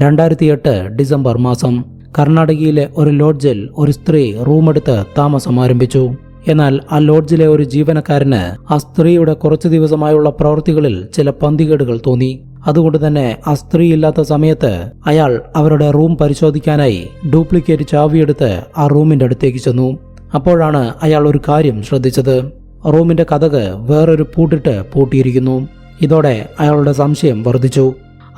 രണ്ടായിരത്തി എട്ട് ഡിസംബർ മാസം കർണാടകയിലെ ഒരു ലോഡ്ജിൽ ഒരു സ്ത്രീ റൂമെടുത്ത് താമസം ആരംഭിച്ചു. എന്നാൽ ആ ലോഡ്ജിലെ ഒരു ജീവനക്കാരന് ആ സ്ത്രീയുടെ കുറച്ചു ദിവസമായുള്ള പ്രവൃത്തികളിൽ ചില പന്തികേടുകൾ തോന്നി. അതുകൊണ്ട് തന്നെ ആ സ്ത്രീ ഇല്ലാത്ത സമയത്ത് അയാൾ അവരുടെ റൂം പരിശോധിക്കാനായി ഡ്യൂപ്ലിക്കേറ്റ് ചാവിയെടുത്ത് ആ റൂമിന്റെ അടുത്തേക്ക് ചെന്നു. അപ്പോഴാണ് അയാൾ ഒരു കാര്യം ശ്രദ്ധിച്ചത്. റൂമിന്റെ കഥക് വേറൊരു പൂട്ടിട്ട് പൂട്ടിയിരിക്കുന്നു. ഇതോടെ അയാളുടെ സംശയം വർദ്ധിച്ചു.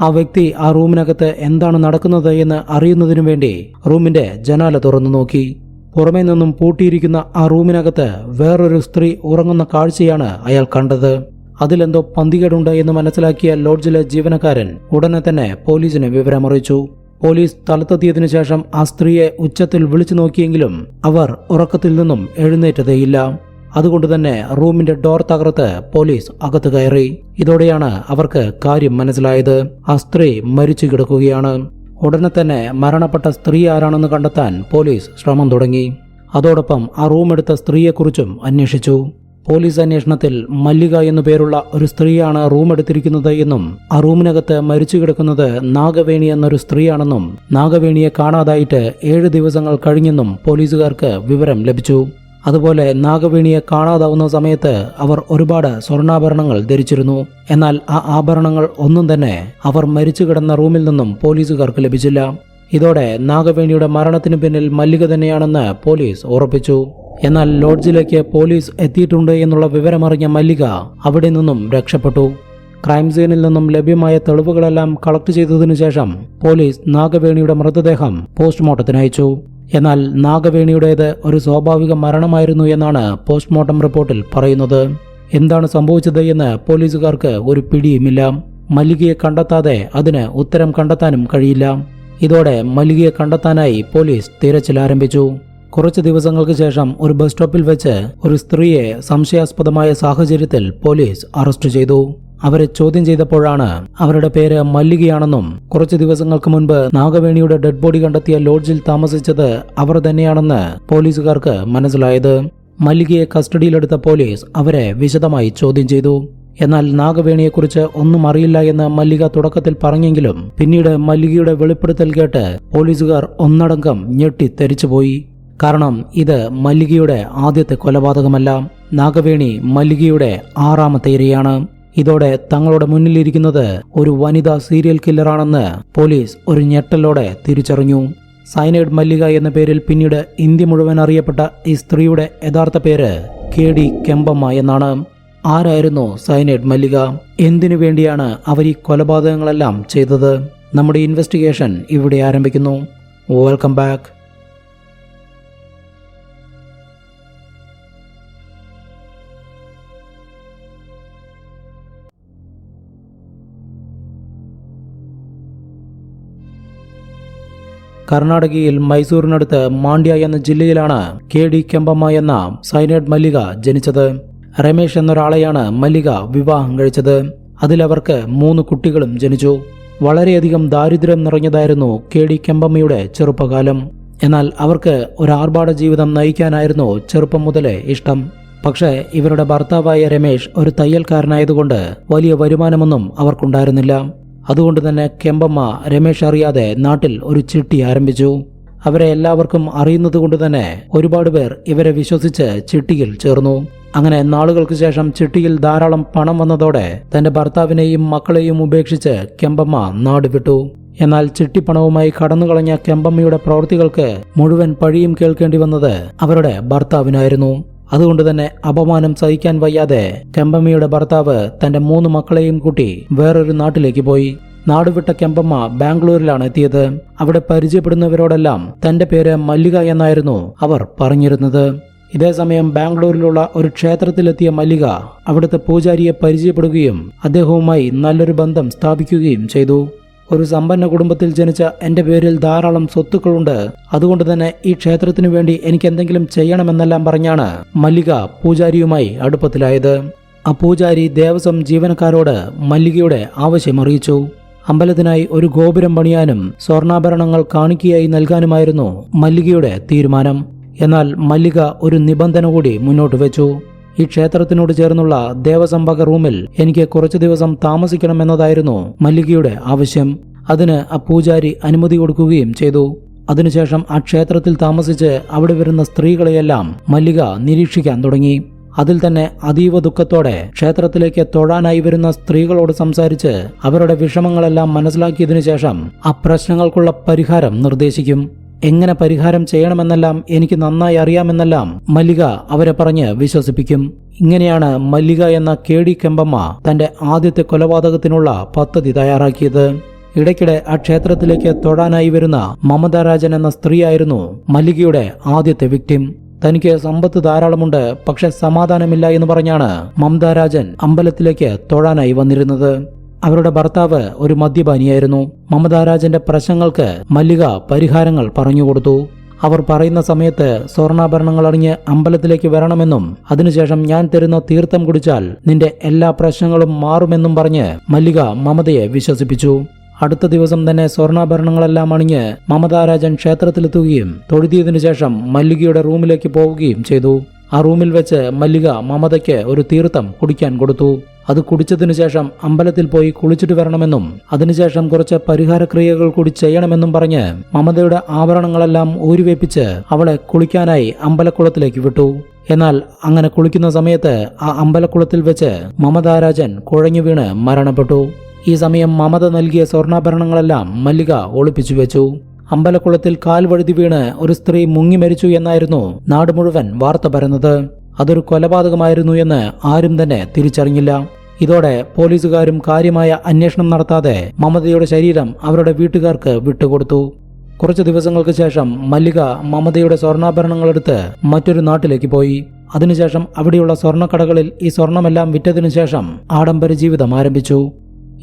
ആ വ്യക്തി ആ റൂമിനകത്ത് എന്താണ് നടക്കുന്നത് എന്ന് അറിയുന്നതിനു വേണ്ടി റൂമിന്റെ ജനാല തുറന്നു നോക്കി. പുറമേ നിന്നും പൂട്ടിയിരിക്കുന്ന ആ റൂമിനകത്ത് വേറൊരു സ്ത്രീ ഉറങ്ങുന്ന കാഴ്ചയാണ് അയാൾ കണ്ടത്. അതിലെന്തോ പന്തികേടുണ്ട് എന്ന് മനസ്സിലാക്കിയ ലോഡ്ജിലെ ജീവനക്കാരൻ ഉടനെ തന്നെ പോലീസിന് വിവരമറിയിച്ചു. പോലീസ് സ്ഥലത്തെത്തിയതിനു ശേഷം ആ സ്ത്രീയെ ഉച്ചത്തിൽ വിളിച്ചു നോക്കിയെങ്കിലും അവർ ഉറക്കത്തിൽ നിന്നും എഴുന്നേറ്റതേയില്ല. അതുകൊണ്ട് തന്നെ റൂമിന്റെ ഡോർ തകർത്ത് പോലീസ് അകത്ത് കയറി. ഇതോടെയാണ് അവർക്ക് കാര്യം മനസ്സിലായത്. ആ സ്ത്രീ മരിച്ചു കിടക്കുകയാണ്. ഉടനെ തന്നെ മരണപ്പെട്ട സ്ത്രീ ആരാണെന്ന് കണ്ടെത്താൻ പോലീസ് ശ്രമം തുടങ്ങി. അതോടൊപ്പം ആ റൂമെടുത്ത സ്ത്രീയെക്കുറിച്ചും അന്വേഷിച്ചു. പോലീസ് അന്വേഷണത്തിൽ മല്ലിക എന്നു പേരുള്ള ഒരു സ്ത്രീയാണ് റൂം എടുത്തിരിക്കുന്നത് എന്നും ആ റൂമിനകത്ത് മരിച്ചു കിടക്കുന്നത് നാഗവേണി എന്നൊരു സ്ത്രീയാണെന്നും നാഗവേണിയെ കാണാതായിട്ട് ഏഴ് ദിവസങ്ങൾ കഴിഞ്ഞെന്നും പോലീസുകാർക്ക് വിവരം ലഭിച്ചു. അതുപോലെ നാഗവേണിയെ കാണാതാവുന്ന സമയത്ത് അവർ ഒരുപാട് സ്വർണാഭരണങ്ങൾ ധരിച്ചിരുന്നു. എന്നാൽ ആ ആഭരണങ്ങൾ ഒന്നും തന്നെ അവർ മരിച്ചു കിടന്ന റൂമിൽ നിന്നും പോലീസുകാർക്ക് ലഭിച്ചില്ല. ഇതോടെ നാഗവേണിയുടെ മരണത്തിന് പിന്നിൽ മല്ലിക തന്നെയാണെന്ന് പോലീസ് ഉറപ്പിച്ചു. എന്നാൽ ലോഡ്ജിലേക്ക് പോലീസ് എത്തിയിട്ടുണ്ട് എന്നുള്ള വിവരമറിഞ്ഞ മല്ലിക അവിടെ നിന്നും രക്ഷപ്പെട്ടു. ക്രൈം സീനിൽ നിന്നും ലഭ്യമായ തെളിവുകളെല്ലാം കളക്ട് ചെയ്തതിനു ശേഷം പോലീസ് നാഗവേണിയുടെ മൃതദേഹം പോസ്റ്റ്മോർട്ടത്തിന് അയച്ചു. എന്നാൽ നാഗവേണിയുടേത് ഒരു സ്വാഭാവിക മരണമായിരുന്നു എന്നാണ് പോസ്റ്റ്മോർട്ടം റിപ്പോർട്ടിൽ പറയുന്നത്. എന്താണ് സംഭവിച്ചത് എന്ന് പോലീസുകാർക്ക് ഒരു പിടിയുമില്ല. മല്ലികയെ കണ്ടെത്താതെ അതിന് ഉത്തരം കണ്ടെത്താനും കഴിയില്ല. ഇതോടെ മല്ലികയെ കണ്ടെത്താനായി പോലീസ് തിരച്ചിൽ ആരംഭിച്ചു കുറച്ച് ദിവസങ്ങൾക്ക് ശേഷം ഒരു ബസ് സ്റ്റോപ്പിൽ വെച്ച് ഒരു സ്ത്രീയെ സംശയാസ്പദമായ സാഹചര്യത്തിൽ പോലീസ് അറസ്റ്റ് ചെയ്തു. അവരെ ചോദ്യം ചെയ്തപ്പോഴാണ് അവരുടെ പേര് മല്ലികയാണെന്നും കുറച്ചു ദിവസങ്ങൾക്ക് മുൻപ് നാഗവേണിയുടെ ഡെഡ് ബോഡി കണ്ടെത്തിയ ലോഡ്ജിൽ താമസിച്ചത് അവർ തന്നെയാണെന്ന് പോലീസുകാർക്ക് മനസ്സിലായത്. മല്ലികയെ കസ്റ്റഡിയിലെടുത്ത പോലീസ് അവരെ വിശദമായി ചോദ്യം ചെയ്തു. എന്നാൽ നാഗവേണിയെക്കുറിച്ച് ഒന്നും അറിയില്ല എന്ന് മല്ലിക തുടക്കത്തിൽ പറഞ്ഞെങ്കിലും പിന്നീട് മല്ലികയുടെ വെളിപ്പെടുത്തൽ കേട്ട് പോലീസുകാർ ഒന്നടങ്കം ഞെട്ടി തെരിച്ചുപോയി കാരണം ഇത് മല്ലികയുടെ ആദ്യത്തെ കൊലപാതകമല്ല. നാഗവേണി മല്ലികയുടെ ആറാമത്തെ ഇരയാണ്. ഇതോടെ തങ്ങളുടെ മുന്നിലിരിക്കുന്നത് ഒരു വനിതാ സീരിയൽ കില്ലറാണെന്ന് പോലീസ് ഒരു ഞെട്ടലോടെ തിരിച്ചറിഞ്ഞു. സൈനൈഡ് മല്ലിക എന്ന പേരിൽ പിന്നീട് ഇന്ത്യ മുഴുവൻ അറിയപ്പെട്ട ഈ സ്ത്രീയുടെ യഥാർത്ഥ പേര് കെ ഡി കെമ്പമ്മ എന്നാണ്. ആരായിരുന്നു സൈനൈഡ് മല്ലിക? എന്തിനു വേണ്ടിയാണ് അവർ ഈ കൊലപാതകങ്ങളെല്ലാം ചെയ്തത്? നമ്മുടെ ഇൻവെസ്റ്റിഗേഷൻ ഇവിടെ ആരംഭിക്കുന്നു. വെൽക്കം ബാക്ക് കർണാടകയിൽ മൈസൂരിനടുത്ത് മാണ്ഡ്യ എന്ന ജില്ലയിലാണ് കെ ഡി കെമ്പമ്മ എന്ന സൈനൈഡ് മല്ലിക ജനിച്ചത്. രമേശ് എന്നൊരാളെയാണ് മല്ലിക വിവാഹം കഴിച്ചത്. അതിലവർക്ക് മൂന്ന് കുട്ടികളും ജനിച്ചു. വളരെയധികം ദാരിദ്ര്യം നിറഞ്ഞതായിരുന്നു കെ ഡി കെമ്പമ്മയുടെ ചെറുപ്പകാലം. എന്നാൽ അവർക്ക് ഒരു ആർഭാട ജീവിതം നയിക്കാനായിരുന്നു ചെറുപ്പം മുതലേ ഇഷ്ടം. പക്ഷേ ഇവരുടെ ഭർത്താവായ രമേശ് ഒരു തയ്യൽക്കാരനായതുകൊണ്ട് വലിയ വരുമാനമൊന്നും അവർക്കുണ്ടായിരുന്നില്ല. അതുകൊണ്ട് തന്നെ കെമ്പമ്മ രമേശ് അറിയാതെ നാട്ടിൽ ഒരു ചിട്ടി ആരംഭിച്ചു. അവരെ എല്ലാവർക്കും അറിയുന്നത് കൊണ്ട് തന്നെ ഒരുപാട് പേർ ഇവരെ വിശ്വസിച്ച് ചിട്ടിയിൽ ചേർന്നു. അങ്ങനെ നാളുകൾക്ക് ശേഷം ചിട്ടിയിൽ ധാരാളം പണം വന്നതോടെ തന്റെ ഭർത്താവിനെയും മക്കളെയും ഉപേക്ഷിച്ച് കെമ്പമ്മ നാട് വിട്ടു. എന്നാൽ ചിട്ടിപ്പണവുമായി കടന്നുകളഞ്ഞ കെമ്പമ്മയുടെ പ്രവൃത്തികൾക്ക് മുഴുവൻ പഴിയും കേൾക്കേണ്ടി വന്നത് അവരുടെ ഭർത്താവിനായിരുന്നു. അതുകൊണ്ട് തന്നെ അപമാനം സഹിക്കാൻ വയ്യാതെ കെമ്പമ്മയുടെ ഭർത്താവ് തന്റെ മൂന്ന് മക്കളെയും കൂട്ടി വേറൊരു നാട്ടിലേക്ക് പോയി. നാടുവിട്ട കെമ്പമ്മ ബാംഗ്ലൂരിലാണ് എത്തിയത്. അവിടെ പരിചയപ്പെടുന്നവരോടെല്ലാം തന്റെ പേര് മല്ലിക എന്നായിരുന്നു അവർ പറഞ്ഞിരുന്നത്. ഇതേസമയം ബാംഗ്ലൂരിലുള്ള ഒരു ക്ഷേത്രത്തിലെത്തിയ മല്ലിക അവിടുത്തെ പൂജാരിയെ പരിചയപ്പെടുകയും അദ്ദേഹവുമായി നല്ലൊരു ബന്ധം സ്ഥാപിക്കുകയും ചെയ്തു. ഒരു സമ്പന്ന കുടുംബത്തിൽ ജനിച്ച എന്റെ പേരിൽ ധാരാളം സ്വത്തുക്കളുണ്ട്. അതുകൊണ്ട് തന്നെ ഈ ക്ഷേത്രത്തിനു വേണ്ടി എനിക്ക് എന്തെങ്കിലും ചെയ്യണമെന്നെല്ലാം പറഞ്ഞാണ് മല്ലിക പൂജാരിയുമായി അടുപ്പത്തിലായത്. ആ പൂജാരി ദേവസ്വം ജീവനക്കാരോട് മല്ലികയുടെ ആവശ്യം അറിയിച്ചു അമ്പലത്തിനായി ഒരു ഗോപുരം പണിയാനും സ്വർണാഭരണങ്ങൾ കാണിക്കയായി നൽകാനുമായിരുന്നു മല്ലികയുടെ തീരുമാനം. എന്നാൽ മല്ലിക ഒരു നിബന്ധന കൂടി മുന്നോട്ട് വെച്ചു. ഈ ക്ഷേത്രത്തിനോട് ചേർന്നുള്ള ദേവസംഭക റൂമിൽ എനിക്ക് കുറച്ചു ദിവസം താമസിക്കണമെന്നതായിരുന്നു മല്ലികയുടെ ആവശ്യം. അതിന് ആ പൂജാരി അനുമതി കൊടുക്കുകയും ചെയ്തു. അതിനുശേഷം ആ ക്ഷേത്രത്തിൽ താമസിച്ച് അവിടെ വരുന്ന സ്ത്രീകളെയെല്ലാം മല്ലിക നിരീക്ഷിക്കാൻ തുടങ്ങി. അതിൽ തന്നെ അതീവ ദുഃഖത്തോടെ ക്ഷേത്രത്തിലേക്ക് തൊഴാനായി വരുന്ന സ്ത്രീകളോട് സംസാരിച്ച് അവരുടെ വിഷമങ്ങളെല്ലാം മനസ്സിലാക്കിയതിനു ശേഷം ആ പ്രശ്നങ്ങൾക്കുള്ള പരിഹാരം നിർദ്ദേശിക്കും. എങ്ങനെ പരിഹാരം ചെയ്യണമെന്നെല്ലാം എനിക്ക് നന്നായി അറിയാമെന്നെല്ലാം മല്ലിക അവരെ പറഞ്ഞ് വിശ്വസിപ്പിക്കും. ഇങ്ങനെയാണ് മല്ലിക എന്ന കെ ഡി കെമ്പമ്മ തന്റെ ആദ്യത്തെ കൊലപാതകത്തിനുള്ള പദ്ധതി തയ്യാറാക്കിയത്. ഇടയ്ക്കിടെ ആ ക്ഷേത്രത്തിലേക്ക് തൊഴാനായി വരുന്ന മമതാരാജൻ എന്ന സ്ത്രീയായിരുന്നു മല്ലികയുടെ ആദ്യത്തെ വിക്ടിം തനിക്ക് സമ്പത്ത് ധാരാളമുണ്ട് പക്ഷെ സമാധാനമില്ല എന്ന് പറഞ്ഞാണ് മമതാരാജൻ അമ്പലത്തിലേക്ക് തൊഴാനായി വന്നിരുന്നത്. അവരുടെ ഭർത്താവ് ഒരു മദ്യപാനിയായിരുന്നു. മമതാ രാജന്റെ പ്രശ്നങ്ങൾക്ക് മല്ലിക പരിഹാരങ്ങൾ പറഞ്ഞുകൊടുത്തു അവർ പറയുന്ന സമയത്ത് സ്വർണാഭരണങ്ങൾ അണിഞ്ഞ് അമ്പലത്തിലേക്ക് വരണമെന്നും അതിനുശേഷം ഞാൻ തരുന്ന തീർത്ഥം കുടിച്ചാൽ നിന്റെ എല്ലാ പ്രശ്നങ്ങളും മാറുമെന്നും പറഞ്ഞ് മല്ലിക മമതയെ വിശ്വസിപ്പിച്ചു. അടുത്ത ദിവസം തന്നെ സ്വർണാഭരണങ്ങളെല്ലാം അണിഞ്ഞ് മമതാരാജൻ ക്ഷേത്രത്തിലെത്തുകയും തൊഴുതിയതിനു ശേഷം മല്ലികയുടെ റൂമിലേക്ക് പോവുകയും ചെയ്തു. ആ റൂമിൽ വെച്ച് മല്ലിക മമതയ്ക്ക് ഒരു തീർത്ഥം കുടിക്കാൻ കൊടുത്തു. അത് കുടിച്ചതിനു ശേഷം അമ്പലത്തിൽ പോയി കുളിച്ചിട്ട് വരണമെന്നും അതിനുശേഷം കുറച്ച് പരിഹാരക്രിയകൾ കൂടി ചെയ്യണമെന്നും പറഞ്ഞ് മമതയുടെ ആഭരണങ്ങളെല്ലാം ഊരിവേപ്പിച്ച് അവളെ കുളിക്കാനായി അമ്പലക്കുളത്തിലേക്ക് വിട്ടു. എന്നാൽ അങ്ങനെ കുളിക്കുന്ന സമയത്ത് ആ അമ്പലക്കുളത്തിൽ വെച്ച് മമതാരാജൻ കുഴഞ്ഞു വീണ് മരണപ്പെട്ടു. ഈ സമയം മമത നൽകിയ സ്വർണാഭരണങ്ങളെല്ലാം മല്ലിക ഒളിപ്പിച്ചു വെച്ചു. അമ്പലക്കുളത്തിൽ കാൽ വഴുതി വീണ് ഒരു സ്ത്രീ മുങ്ങി മരിച്ചു എന്നായിരുന്നു നാട് മുഴുവൻ വാർത്ത പരന്നത്. അതൊരു കൊലപാതകമായിരുന്നു എന്ന് ആരും തന്നെ തിരിച്ചറിഞ്ഞില്ല. ഇതോടെ പോലീസുകാരും കാര്യമായ അന്വേഷണം നടത്താതെ മമതയുടെ ശരീരം അവരുടെ വീട്ടുകാർക്ക് വിട്ടുകൊടുത്തു. കുറച്ച് ദിവസങ്ങൾക്ക് ശേഷം മല്ലിക മമതയുടെ സ്വർണാഭരണങ്ങളെടുത്ത് മറ്റൊരു നാട്ടിലേക്ക് പോയി. അതിനുശേഷം അവിടെയുള്ള സ്വർണക്കടകളിൽ ഈ സ്വർണമെല്ലാം വിറ്റതിനു ശേഷം ആഡംബര ജീവിതം ആരംഭിച്ചു.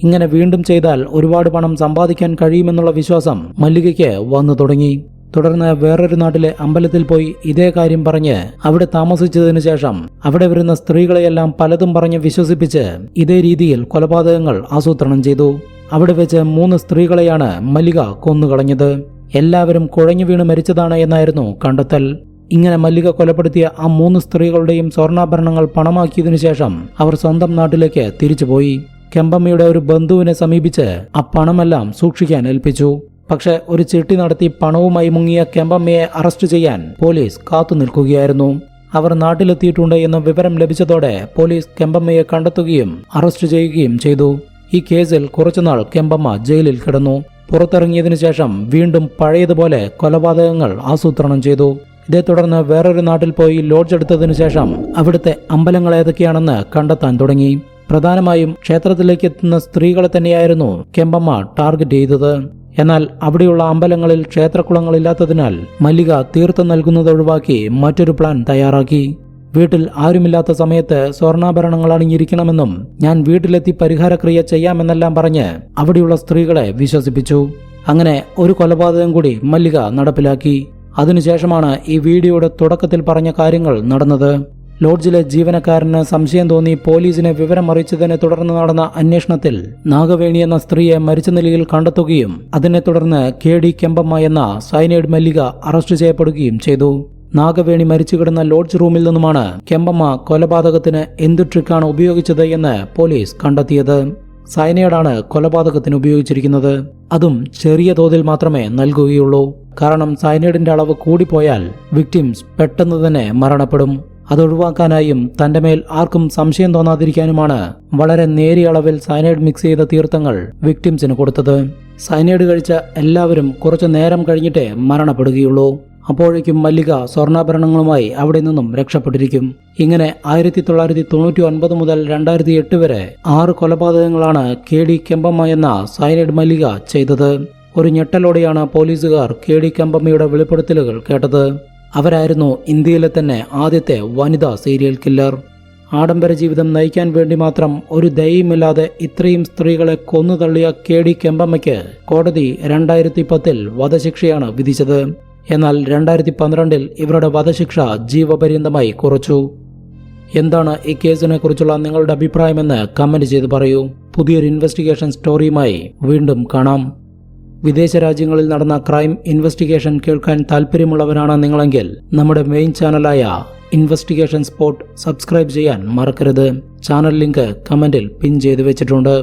ഇങ്ങനെ വീണ്ടും ചെയ്താൽ ഒരുപാട് പണം സമ്പാദിക്കാൻ കഴിയുമെന്നുള്ള വിശ്വാസം മല്ലികയ്ക്ക് വന്നു തുടങ്ങി. തുടർന്ന് വേറൊരു നാട്ടിലെ അമ്പലത്തിൽ പോയി ഇതേ കാര്യം പറഞ്ഞ് അവിടെ താമസിച്ചതിനു ശേഷം അവിടെ വരുന്ന സ്ത്രീകളെയെല്ലാം പലതും പറഞ്ഞ് വിശ്വസിപ്പിച്ച് ഇതേ രീതിയിൽ കൊലപാതകങ്ങൾ ആസൂത്രണം ചെയ്തു. അവിടെ വെച്ച് മൂന്ന് സ്ത്രീകളെയാണ് മല്ലിക കൊന്നുകളഞ്ഞത്. എല്ലാവരും കുഴഞ്ഞു വീണ് മരിച്ചതാണ് എന്നായിരുന്നു കണ്ടെത്തൽ. ഇങ്ങനെ മല്ലിക കൊലപ്പെടുത്തിയ ആ മൂന്ന് സ്ത്രീകളുടെയും സ്വർണാഭരണങ്ങൾ പണമാക്കിയതിനു ശേഷം അവർ സ്വന്തം നാട്ടിലേക്ക് തിരിച്ചുപോയി. കെമ്പമ്മയുടെ ഒരു ബന്ധുവിനെ സമീപിച്ച് ആ പണമെല്ലാം സൂക്ഷിക്കാൻ ഏൽപ്പിച്ചു. പക്ഷെ ഒരു ചിട്ടി നടത്തി പണവുമായി മുങ്ങിയ കെമ്പമ്മയെ അറസ്റ്റ് ചെയ്യാൻ പോലീസ് കാത്തു നിൽക്കുകയായിരുന്നു. അവർ നാട്ടിലെത്തിയിട്ടുണ്ട് എന്ന വിവരം ലഭിച്ചതോടെ പോലീസ് കെമ്പമ്മയെ കണ്ടെത്തുകയും അറസ്റ്റ് ചെയ്യുകയും ചെയ്തു. ഈ കേസിൽ കുറച്ചുനാൾ കെമ്പമ്മ ജയിലിൽ കിടന്നു. പുറത്തിറങ്ങിയതിനു ശേഷം വീണ്ടും പഴയതുപോലെ കൊലപാതകങ്ങൾ ആസൂത്രണം ചെയ്തു. ഇതേ തുടർന്ന് വേറൊരു നാട്ടിൽ പോയി ലോഡ്ജ് എടുത്തതിനു ശേഷം അവിടുത്തെ അമ്പലങ്ങൾ ഏതൊക്കെയാണെന്ന് കണ്ടെത്താൻ തുടങ്ങി. പ്രധാനമായും ക്ഷേത്രത്തിലേക്ക് എത്തുന്ന സ്ത്രീകളെ തന്നെയായിരുന്നു കെമ്പമ്മ ടാർഗറ്റ് ചെയ്തത്. എന്നാൽ അവിടെയുള്ള അമ്പലങ്ങളിൽ ക്ഷേത്രക്കുളങ്ങളില്ലാത്തതിനാൽ മല്ലിക തീർത്ഥം നൽകുന്നത് ഒഴിവാക്കി മറ്റൊരു പ്ലാൻ തയ്യാറാക്കി. വീട്ടിൽ ആരുമില്ലാത്ത സമയത്ത് സ്വർണാഭരണങ്ങൾ അണിഞ്ഞിരിക്കണമെന്നും ഞാൻ വീട്ടിലെത്തി പരിഹാരക്രിയ ചെയ്യാമെന്നെല്ലാം പറഞ്ഞ് അവിടെയുള്ള സ്ത്രീകളെ വിശ്വസിപ്പിച്ചു. അങ്ങനെ ഒരു കൊലപാതകം കൂടി മല്ലിക നടപ്പിലാക്കി. അതിനുശേഷമാണ് ഈ വീഡിയോയുടെ തുടക്കത്തിൽ പറഞ്ഞ കാര്യങ്ങൾ നടന്നത്. ലോഡ്ജിലെ ജീവനക്കാരന് സംശയം തോന്നി പോലീസിനെ വിവരം അറിയിച്ചതിനെ തുടർന്ന് നടന്ന അന്വേഷണത്തിൽ നാഗവേണി എന്ന സ്ത്രീയെ മരിച്ച നിലയിൽ കണ്ടെത്തുകയും അതിനെ തുടർന്ന് കെ ഡി കെമ്പമ്മ എന്ന സൈനൈഡ് മല്ലിക അറസ്റ്റ് ചെയ്യപ്പെടുകയും ചെയ്തു. നാഗവേണി മരിച്ചു കിടന്ന ലോഡ്ജ് റൂമിൽ നിന്നുമാണ് കെമ്പമ്മ കൊലപാതകത്തിന് എന്ത് ട്രിക്കാണ് ഉപയോഗിച്ചത് എന്ന് പോലീസ് കണ്ടെത്തിയത്. സൈനൈഡാണ് കൊലപാതകത്തിന് ഉപയോഗിച്ചിരിക്കുന്നത്. അതും ചെറിയ തോതിൽ മാത്രമേ നൽകുകയുള്ളൂ. കാരണം സൈനൈഡിന്റെ അളവ് കൂടിപ്പോയാൽ വിക്ടിംസ് പെട്ടെന്ന് തന്നെ മരണപ്പെടും. അത് ഒഴിവാക്കാനായും തന്റെ മേൽ ആർക്കും സംശയം തോന്നാതിരിക്കാനുമാണ് വളരെ നേരിയ അളവിൽ സൈനൈഡ് മിക്സ് ചെയ്ത തീർത്ഥങ്ങൾ വിക്ടിംസിന് കൊടുത്തത്. സൈനൈഡ് കഴിച്ച എല്ലാവരും കുറച്ചു നേരം കഴിഞ്ഞിട്ടേ മരണപ്പെടുകയുള്ളൂ. അപ്പോഴേക്കും മല്ലിക സ്വർണാഭരണങ്ങളുമായി അവിടെ നിന്നും രക്ഷപ്പെട്ടിരിക്കും. ഇങ്ങനെ ആയിരത്തി തൊള്ളായിരത്തി തൊണ്ണൂറ്റി ഒൻപത് മുതൽ രണ്ടായിരത്തി എട്ട് വരെ ആറ് കൊലപാതകങ്ങളാണ് കെ ഡി കെമ്പമ്മ എന്ന സൈനൈഡ് മല്ലിക ചെയ്തത്. ഒരു ഞെട്ടലോടെയാണ് പോലീസുകാർ കെ ഡി കെമ്പമ്മയുടെ വെളിപ്പെടുത്തലുകൾ കേട്ടത്. അവരായിരുന്നു ഇന്ത്യയിലെ തന്നെ ആദ്യത്തെ വനിതാ സീരിയൽ കില്ലർ. ആഡംബര ജീവിതം നയിക്കാൻ വേണ്ടി മാത്രം ഒരു ദയയുമില്ലാതെ ഇത്രയും സ്ത്രീകളെ കൊന്നു തള്ളിയ കെ ഡി കെമ്പമ്മയ്ക്ക് കോടതി രണ്ടായിരത്തി പത്തിൽ വധശിക്ഷയാണ് വിധിച്ചത്. എന്നാൽ രണ്ടായിരത്തി പന്ത്രണ്ടിൽ ഇവരുടെ വധശിക്ഷ ജീവപര്യന്തമായി കുറച്ചു. എന്താണ് ഈ കേസിനെ കുറിച്ചുള്ള നിങ്ങളുടെ അഭിപ്രായമെന്ന് കമന്റ് ചെയ്ത് പറയൂ. പുതിയൊരു ഇൻവെസ്റ്റിഗേഷൻ സ്റ്റോറിയുമായി വീണ്ടും കാണാം. വിദേശ രാജ്യങ്ങളിൽ നടന്ന ക്രൈം ഇൻവെസ്റ്റിഗേഷൻ കേൾക്കാൻ താല്പര്യമുള്ളവരാണ് നിങ്ങളെങ്കിൽ നമ്മുടെ മെയിൻ ചാനലായ ഇൻവെസ്റ്റിഗേഷൻ സ്പോട്ട് സബ്സ്ക്രൈബ് ചെയ്യാൻ മറക്കരുത്. ചാനൽ ലിങ്ക് കമന്റിൽ പിൻ ചെയ്തു വെച്ചിട്ടുണ്ട്.